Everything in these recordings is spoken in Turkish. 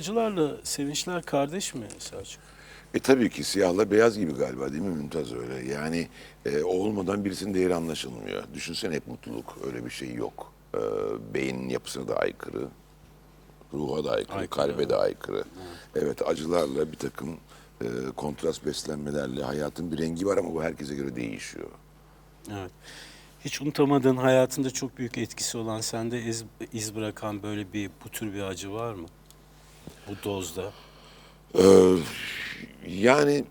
acılarla sevinçler kardeş mi Selçuk? E tabii ki siyahla beyaz gibi galiba değil mi Mümtaz öyle? Yani e, olmadan birisinin değeri anlaşılmıyor. Düşünsene hep mutluluk öyle bir şey yok. E, beynin yapısına da aykırı, ruha da aykırı, Aykırı, kalbe evet. de aykırı. Evet acılarla bir takım e, kontrast beslenmelerle hayatın bir rengi var ama bu herkese göre değişiyor. Evet. Hiç unutamadığın hayatında çok büyük etkisi olan sende iz, iz bırakan böyle bir bu tür bir acı var mı? Bu dozda. Ee, yani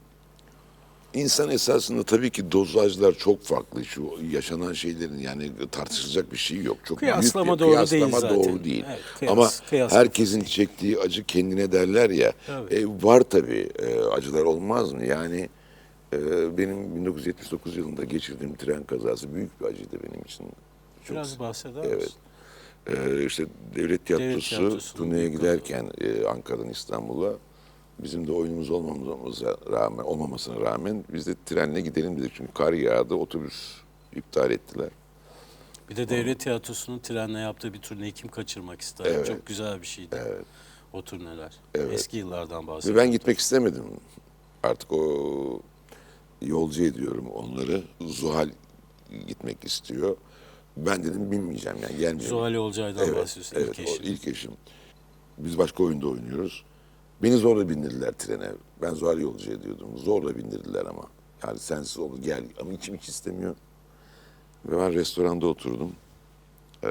insan esasında tabii ki dozajlar çok farklı. Şu yaşanan şeylerin yani tartışılacak bir şey yok. Çok Kıyaslama büyük bir doğru kıyaslama değil zaten. doğru değil. Evet, kıyas- Ama kıyas herkesin çektiği acı kendine derler ya. Tabii. E, var tabii e, acılar olmaz mı? Yani e, benim 1979 yılında geçirdiğim tren kazası büyük bir acıydı benim için. Çok Biraz bahseder Evet. Ee, işte devlet tiyatrosu, tiyatrosunun turneye giderken e, Ankara'dan İstanbul'a bizim de oyunumuz olmamamıza rağmen olmamasına rağmen biz de trenle gidelim dedik çünkü kar yağdı otobüs iptal ettiler. Bir de devlet tiyatrosunun trenle yaptığı bir turneyi kim kaçırmak ister? Evet. Çok güzel bir şeydi. Evet. O turneler. Evet. Eski yıllardan Ve bahsediyorum. ben gitmek istemedim. Artık o yolcu ediyorum onları. Zuhal gitmek istiyor. Ben dedim binmeyeceğim yani gelmeyeceğim. Zuhal Olcay'dan Evet, bahsediyorsun. evet ilk o eşin. ilk eşim. Biz başka oyunda oynuyoruz. Beni zorla bindirdiler trene. Ben Zuhal yolcu ediyordum. Zorla bindirdiler ama. Yani sensiz ol gel ama içim hiç istemiyor. Ve ben restoranda oturdum. Ee,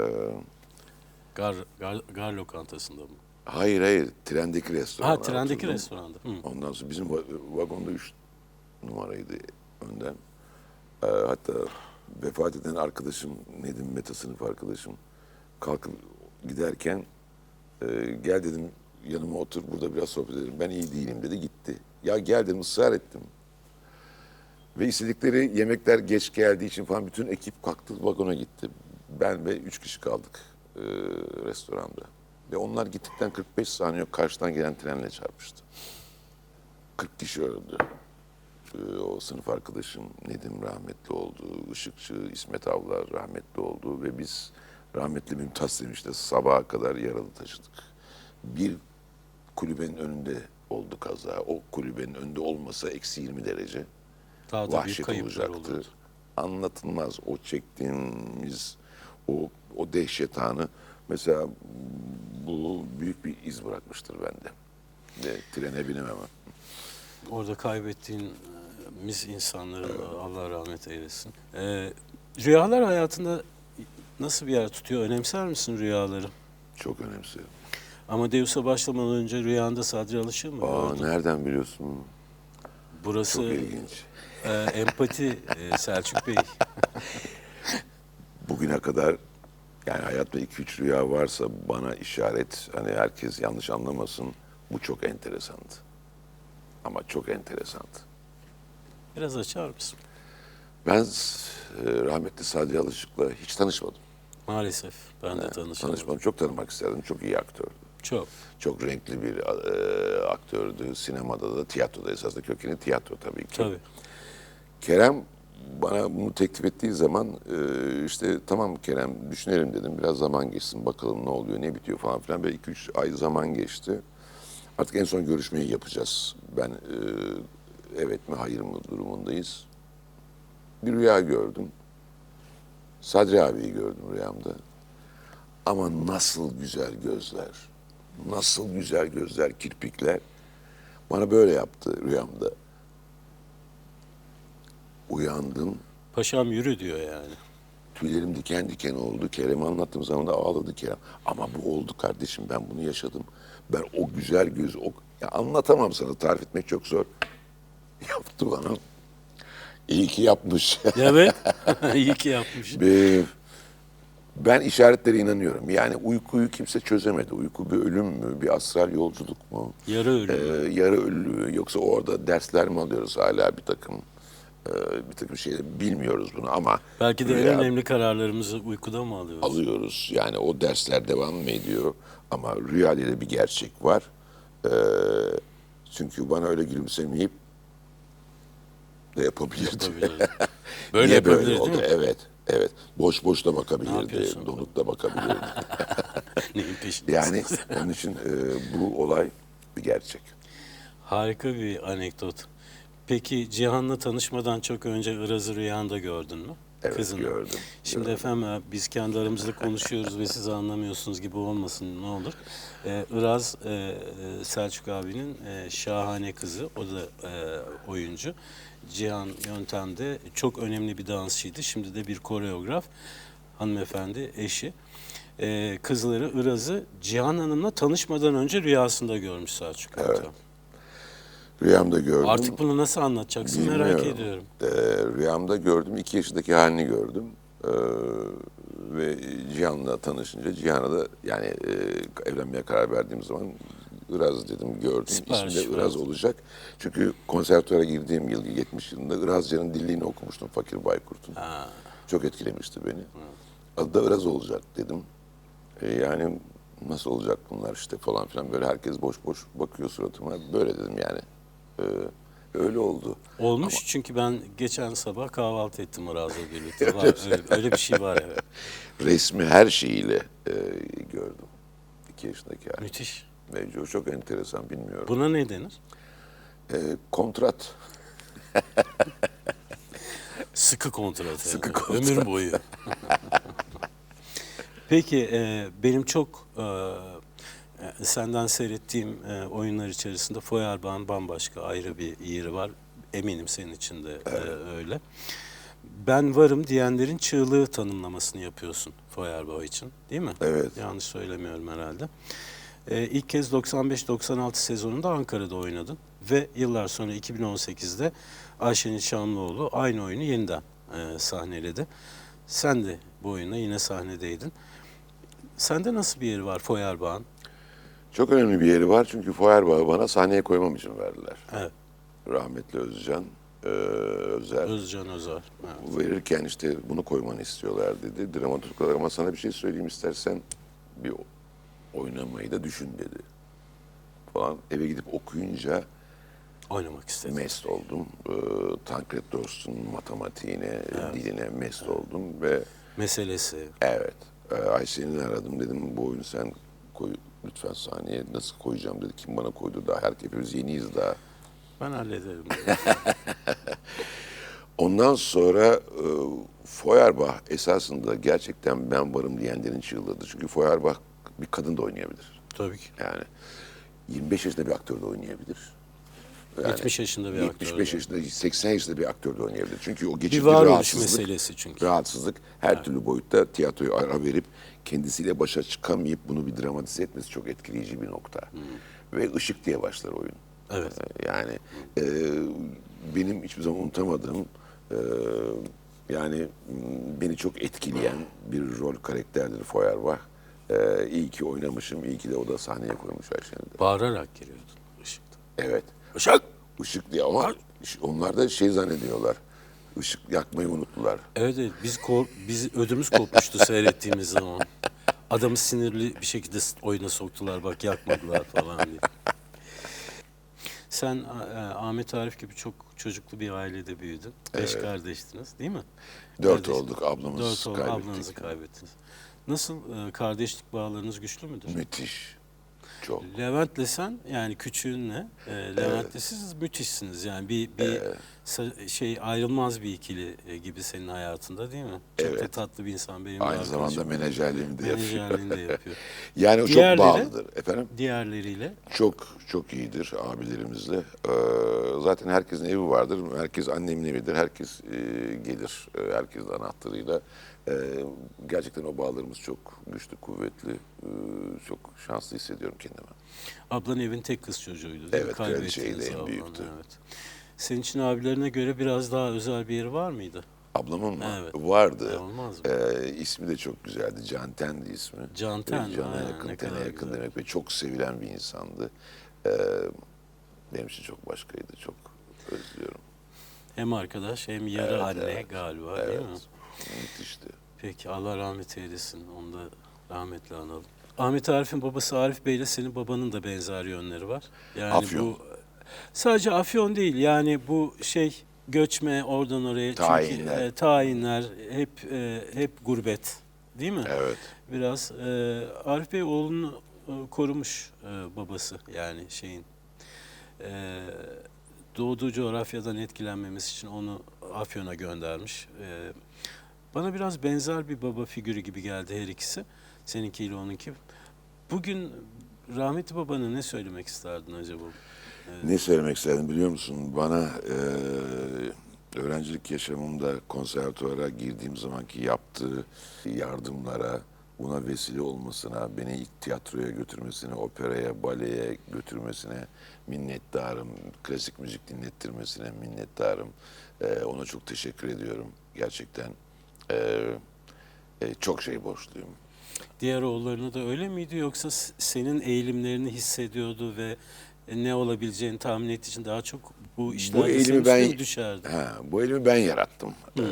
Gar, gar, gar lokantasında mı? hayır hayır trendeki restoranda Ha trendeki oturdum. restoranda. Hı. Ondan sonra bizim va- vagonda üç numaraydı önden. Ee, hatta vefat eden arkadaşım Nedim Meta sınıf arkadaşım kalkıp giderken e, gel dedim yanıma otur burada biraz sohbet edelim. Ben iyi değilim dedi gitti. Ya gel dedim ısrar ettim. Ve istedikleri yemekler geç geldiği için falan bütün ekip kalktı vagona gitti. Ben ve üç kişi kaldık e, restoranda. Ve onlar gittikten 45 saniye karşıdan gelen trenle çarpıştı. 40 kişi öldü. Ee, o sınıf arkadaşım Nedim rahmetli oldu. Işıkçı İsmet Avlar rahmetli oldu. Ve biz rahmetli Mümtaz demişti sabaha kadar yaralı taşıdık. Bir kulübenin önünde oldu kaza. O kulübenin önünde olmasa eksi 20 derece Daha da vahşet olacaktı. olurdu. Anlatılmaz o çektiğimiz o o dehşet anı mesela bu büyük bir iz bırakmıştır bende. Ve trene binemem. Orada kaybettiğimiz insanların Allah rahmet eylesin. Ee, rüyalar hayatında nasıl bir yer tutuyor? Önemser misin rüyaları? Çok önemsiyorum. Amadeus'a başlamadan önce rüyanda Sadri Alışır mı? Aa gördün? nereden biliyorsun? Burası Çok ilginç. e, empati e, Selçuk Bey. Bugüne kadar yani hayatta iki üç rüya varsa bana işaret hani herkes yanlış anlamasın bu çok enteresandı. Ama çok enteresandı. Biraz açar mısın? Ben e, rahmetli Sadri Alışık'la hiç tanışmadım. Maalesef ben de tanışamadım. Tanışmadım. Çok tanımak isterdim. Çok iyi aktördü. Çok. Çok renkli bir e, aktördü. Sinemada da, tiyatroda esasında kökeni tiyatro tabii ki. Tabii. Kerem bana bunu teklif ettiği zaman e, işte tamam Kerem düşünelim dedim. Biraz zaman geçsin bakalım ne oluyor, ne bitiyor falan filan. Böyle iki üç ay zaman geçti. Artık en son görüşmeyi yapacağız. Ben e, evet mi hayır mı durumundayız. Bir rüya gördüm. Sadri abiyi gördüm rüyamda. Ama nasıl güzel gözler. Nasıl güzel gözler, kirpikler. Bana böyle yaptı rüyamda. Uyandım. Paşam yürü diyor yani. Tüylerim diken diken oldu. Kerem'e anlattığım zaman da ağladı Kerem. Ama bu oldu kardeşim ben bunu yaşadım. Ben o güzel göz, o, ya anlatamam sana tarif etmek çok zor. Yaptı bana. İyi ki yapmış. Evet. İyi ki yapmış. Be- ben işaretlere inanıyorum. Yani uykuyu kimse çözemedi. Uyku bir ölüm mü, bir astral yolculuk mu? Yarı ölüm. Ee, yarı ölü? Yoksa orada dersler mi alıyoruz hala bir takım? e, bir takım şeyler bilmiyoruz bunu ama Belki de en rüya önemli kararlarımızı uykuda mı alıyoruz? alıyoruz. Yani o dersler devam mı ediyor? Ama rüya diye de bir gerçek var. Ee, çünkü bana öyle gülümsemeyip de yapabilirdi. Yapabilirdi. Böyle Niye yapabilir böyle değil oldu? mi? Evet. Evet. Boş boş da bakabilirdi. Donuk da bakabilirdi. Neyin peşindesin? yani onun için e, bu olay bir gerçek. Harika bir anekdot. Peki Cihan'la tanışmadan çok önce Iraz'ı rüyanda gördün mü? Evet Kızını. gördüm. Şimdi gördüm. efendim e, biz kendi aramızda konuşuyoruz ve siz anlamıyorsunuz gibi olmasın ne olur. Ee, Iraz e, e, Selçuk abinin e, şahane kızı. O da e, oyuncu. Cihan Yöntem'de çok önemli bir dansçıydı. Şimdi de bir koreograf. Hanımefendi eşi. E, kızları Iraz'ı Cihan Hanım'la tanışmadan önce rüyasında görmüş Selçuk Yöntem. Rüyamda gördüm. Artık bunu nasıl anlatacaksın merak Bilmiyorum. ediyorum. Ee, rüyamda gördüm. iki yaşındaki halini gördüm. Ee, ve Cihan'la tanışınca Cihan'a da yani e, evlenmeye karar verdiğim zaman Iraz dedim gördüm. Sipariş İsmi de Iraz verdin. olacak. Çünkü konservatuara girdiğim yıl 70 yılında Irazcan'ın dilliğini okumuştum Fakir Baykurt'un. Ha. Çok etkilemişti beni. Adı da Iraz olacak dedim. E, yani nasıl olacak bunlar işte falan filan böyle herkes boş boş bakıyor suratıma. Böyle dedim yani. E, öyle oldu. Olmuş çünkü ben geçen sabah kahvaltı ettim Iraz'la birlikte. Var, öyle, öyle bir şey var evet. Resmi her şeyiyle e, gördüm. İki yaşındaki hali. Müthiş. Ve çok- enteresan bilmiyorum. Buna ne denir? E, kontrat. Sıkı kontrat. Sıkı yani. kontrat. Ömür boyu. Peki e, benim çok e, e, senden seyrettiğim e, oyunlar içerisinde Feuerbach'ın bambaşka ayrı bir yeri var. Eminim senin için de e, öyle. Ben varım diyenlerin çığlığı tanımlamasını yapıyorsun Feuerbach için değil mi? Evet. Yanlış söylemiyorum herhalde. Ee, ilk kez 95-96 sezonunda Ankara'da oynadın ve yıllar sonra 2018'de Ayşenil Şamlıoğlu aynı oyunu yeniden e, sahneledi. Sen de bu oyuna yine sahnedeydin. Sende nasıl bir yeri var Feuerbach'ın? Çok önemli bir yeri var çünkü Feuerbach'ı bana sahneye koymam için verdiler. Evet, Rahmetli Özcan, e, Özer. Özcan Özer. Evet. verirken işte bunu koymanı istiyorlar dedi. Dramaturg olarak ama sana bir şey söyleyeyim istersen bir oynamayı da düşün dedi. Falan eve gidip okuyunca Oynamak istedim. mest oldum. Ee, Tankred Dost'un matematiğine, diline mest oldum ve Meselesi. evet e, Ayşe'ni aradım dedim bu oyunu sen koy lütfen sahneye nasıl koyacağım dedi. Kim bana koydu daha her hepimiz yeniyiz daha. Ben hallederim. Ondan sonra e, Feuerbach esasında gerçekten ben varım diyenlerin çığlığı. Çünkü Feuerbach bir kadın da oynayabilir. Tabii ki. Yani 25 yaşında bir aktör de oynayabilir. Yani 70 yaşında bir aktör. 75 yaşında, 80 yaşında bir aktör de oynayabilir. Çünkü o Bir geçirdiği varoluş rahatsızlık, meselesi çünkü. rahatsızlık her türlü boyutta tiyatroya ara verip kendisiyle başa çıkamayıp bunu bir dramatize etmesi çok etkileyici bir nokta. Ve ışık diye başlar oyun. Evet. Ee, Yani e, benim hiçbir zaman unutamadığım e, yani beni çok etkileyen bir rol karakterdir Feuerbach. E, iyi ki oynamışım, iyi ki de o da sahneye koymuş Ayşe'nin de. Bağırarak giriyordun ışıkta. Evet. Işık! Işık diye ama onlar da şey zannediyorlar. Işık yakmayı unuttular. Evet, evet biz kork biz ödümüz kopmuştu seyrettiğimiz zaman. Adamı sinirli bir şekilde oyuna soktular bak yakmadılar falan diye. Sen e, Ahmet Arif gibi çok çocuklu bir ailede büyüdün. Beş kardeştiniz değil mi? Dört Kardeş- olduk, ablamızı Dört oldu, kaybettik. ablanızı kaybettiniz. Nasıl e, kardeşlik bağlarınız güçlü müdür? Müthiş. Çok. Levent'le sen yani küçüğünle e, Levent'le siz müthişsiniz yani bir bir şey ayrılmaz bir ikili e, gibi senin hayatında değil mi? Çok da Evet. tatlı bir insan benim Aynı zamanda menajerliğini de yapıyor. Menajerliğini de yapıyor. Yani o çok bağlıdır. Efendim? Diğerleriyle Çok çok iyidir abilerimizle. Ee, zaten herkesin evi vardır. Herkes annemin evidir. Herkes e, gelir. E, herkesin anahtarıyla. E, gerçekten o bağlarımız çok güçlü, kuvvetli. E, çok şanslı hissediyorum kendimi. ablan evin tek kız çocuğuydu değil mi? Evet, Kaybettiniz kraliçeydi, en büyüktü. Evet. Senin için abilerine göre biraz daha özel bir yeri var mıydı? Ablamın mı? Evet. Vardı. E, olmaz mı? Ee, ismi de çok güzeldi. Canten'di ismi. Canten, Ve Cana ha, yakın, ne tene yakın güzel. demek ve çok sevilen bir insandı. Ee, benim için çok başkaydı. Çok özlüyorum. Hem arkadaş hem yarı Evet, anne evet. galiba değil Evet. mi? Müthişti. Peki Allah rahmet eylesin. Onu da rahmetle analım. Ahmet Arif'in babası Arif Bey ile senin babanın da benzer yönleri var. Yani Afyon. bu sadece Afyon değil. Yani bu şey göçme oradan oraya çünkü Tayinler. e, tayinler hep e, hep gurbet. Değil mi? Evet. Biraz e, Arif Bey oğlunu e, korumuş e, babası yani şeyin. E, doğduğu coğrafyadan etkilenmemesi için onu Afyon'a göndermiş. E, bana biraz benzer bir baba figürü gibi geldi her ikisi. Seninkiyle onunki. Bugün rahmetli babana ne söylemek isterdin acaba? Ne söylemek istedim biliyor musun? Bana e, öğrencilik yaşamımda konservatuvara girdiğim zamanki yaptığı yardımlara, buna vesile olmasına, beni ilk tiyatroya götürmesine, operaya, baleye götürmesine minnettarım. Klasik müzik dinlettirmesine minnettarım. E, ona çok teşekkür ediyorum gerçekten. E, e, çok şey borçluyum. Diğer oğullarına da öyle miydi yoksa senin eğilimlerini hissediyordu ve ne olabileceğini tahmin ettiği için daha çok bu işlerde bu senin ben düşerdi? Ha, bu eğilimi ben yarattım. Ee,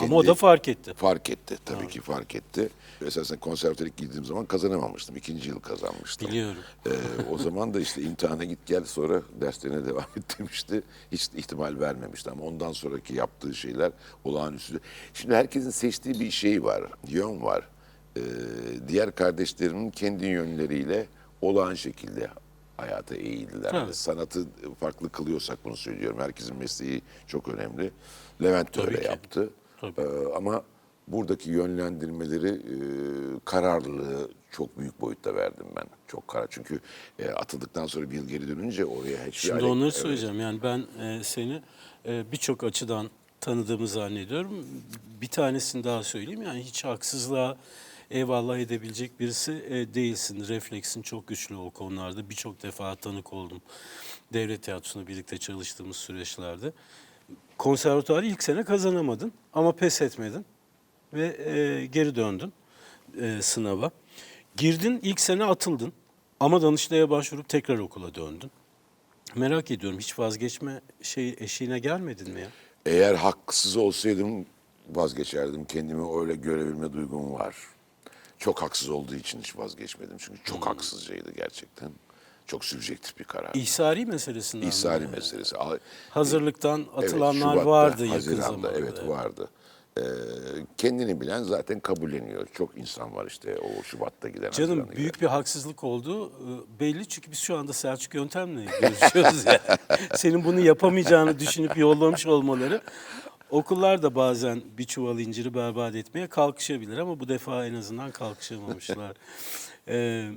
Ama o da fark etti. fark etti. Tabii ki fark etti. Esasen konservatuara ilk girdiğim zaman kazanamamıştım. İkinci yıl kazanmıştım. Biliyorum. Ee, o zaman da işte imtihana git gel sonra derslerine devam et demişti. Hiç ihtimal vermemişti ama ondan sonraki yaptığı şeyler olağanüstü. Şimdi herkesin seçtiği bir şey var, yön var. Ee, diğer kardeşlerimin kendi yönleriyle olağan şekilde hayata eğildiler. Tabii. Yani sanatı farklı kılıyorsak bunu söylüyorum. Herkesin mesleği çok önemli. Levent de Tabii öyle ki. yaptı. Tabii. Ee, ama buradaki yönlendirmeleri, e, kararlılığı çok büyük boyutta verdim ben. Çok karar. Çünkü e, atıldıktan sonra bir yıl geri dönünce oraya hiçbir Şimdi onları Evet. söyleyeceğim. Yani ben e, seni e, birçok açıdan tanıdığımı zannediyorum. Bir tanesini daha söyleyeyim. Yani hiç haksızlığa eyvallah edebilecek birisi e, değilsin. Refleksin çok güçlü o konularda. Birçok defa tanık oldum. Devlet tiyatrosunda birlikte çalıştığımız süreçlerde. Konservatuarı ilk sene kazanamadın ama pes etmedin ve e, geri döndün e, sınava. Girdin ilk sene atıldın ama Danıştay'a başvurup tekrar okula döndün. Merak ediyorum hiç vazgeçme şey eşiğine gelmedin mi ya? Eğer haksız olsaydım vazgeçerdim. Kendimi öyle görebilme duygum var. Çok haksız olduğu için hiç vazgeçmedim. Çünkü çok Hmm. haksızcaydı gerçekten. Çok sübjektif bir karar. İhsari meselesinden mi? İhsari meselesi. Hazırlıktan Evet, atılanlar Şubat'ta, vardı yakın Haziran'da, zamanda. Evet vardı. Ee, kendini bilen zaten kabulleniyor. Çok insan var işte o Şubat'ta giden. Canım Haziran'da giden. büyük bir haksızlık olduğu e, belli çünkü biz şu anda Selçuk Yöntem'le görüşüyoruz ya. Senin bunu yapamayacağını düşünüp yollamış olmaları okullar da bazen bir çuval inciri berbat etmeye kalkışabilir ama bu defa en azından kalkışamamışlar. Ee,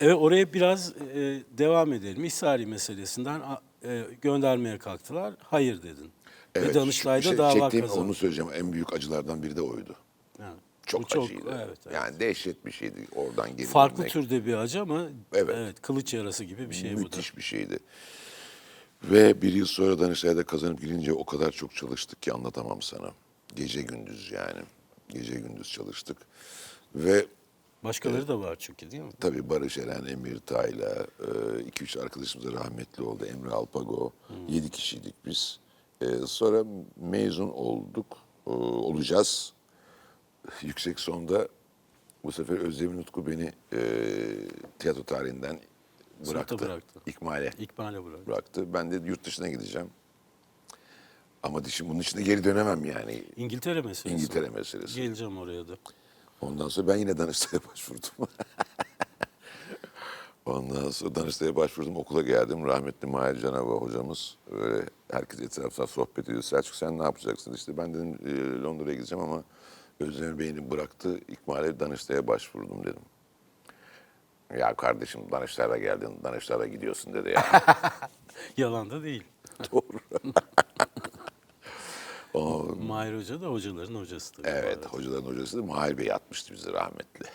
evet oraya biraz e, devam edelim. İhsari meselesinden e, göndermeye kalktılar. Hayır dedin. Ve Evet, Danıştay'da şey, dava çektiğim, kazandın. Onu söyleyeceğim. En büyük acılardan biri de oydu. Evet. Çok, Bu çok acıydı. evet, evet. Yani dehşet bir şeydi oradan geri Farklı türde bir acı ama Evet. evet. kılıç yarası gibi bir şey bu da. Müthiş bir şeydi. Ve bir yıl sonra Danıştay'da kazanıp girince o kadar çok çalıştık ki anlatamam sana. Gece gündüz yani. Gece gündüz çalıştık. Ve Başkaları da var çünkü değil mi? tabii Barış Eren, Emir Tayla, e, iki üç arkadaşımız da rahmetli oldu. Emre Alpago, yedi kişiydik biz. E, sonra mezun olduk, e, olacağız. Yüksek sonda bu sefer Özdemir Utku beni e, tiyatro tarihinden Sınıfta bıraktı. bıraktı. İkmale İkbal'e bırak. bıraktı. Ben de yurt dışına gideceğim. Ama dişim bunun içinde geri dönemem yani. İngiltere meselesi. İngiltere meselesi. Geleceğim oraya da. Ondan sonra ben yine Danıştay'a başvurdum. Ondan sonra Danıştay'a başvurdum. Okula geldim. Rahmetli Mahir Canava hocamız öyle herkes etrafta sohbet ediyor. Selçuk sen ne yapacaksın? İşte ben dedim e, Londra'ya gideceğim ama Özdemir Bey'ini bıraktı. İkmal'e Danıştay'a başvurdum dedim. Ya kardeşim Danıştay'a geldin, Danıştay'a gidiyorsun dedi ya. Yalan da değil. Doğru. o, Mahir Hoca da hocaların hocası tabii. bu Evet, hocaların hocası da Mahir Bey atmıştı bizi rahmetli.